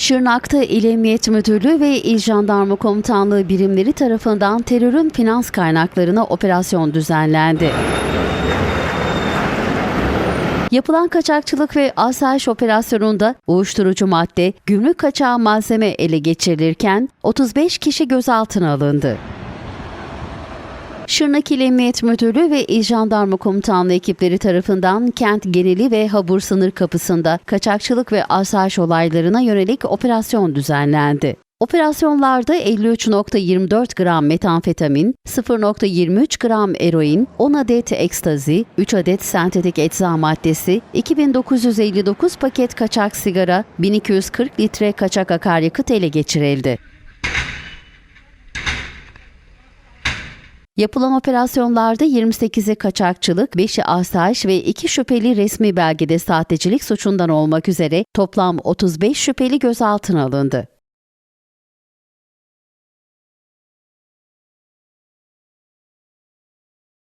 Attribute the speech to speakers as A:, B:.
A: Şırnak'ta İl Emniyet Müdürlüğü ve İl Jandarma Komutanlığı birimleri tarafından terörün finans kaynaklarına operasyon düzenlendi. Yapılan kaçakçılık ve asayiş operasyonunda uyuşturucu madde, gümrük kaçağı malzeme ele geçirilirken 35 kişi gözaltına alındı. Şırnak İl Emniyet Müdürlüğü ve İl Jandarma Komutanlığı ekipleri tarafından kent geneli ve Habur sınır kapısında kaçakçılık ve asayiş olaylarına yönelik operasyon düzenlendi. Operasyonlarda 53.24 gram metamfetamin, 0.23 gram eroin, 10 adet ekstazi, 3 adet sentetik ecza maddesi, 2959 paket kaçak sigara, 1240 litre kaçak akaryakıt ele geçirildi. Yapılan operasyonlarda 28'i kaçakçılık, 5'i asayiş ve 2 şüpheli resmi belgede sahtecilik suçundan olmak üzere toplam 35 şüpheli gözaltına alındı.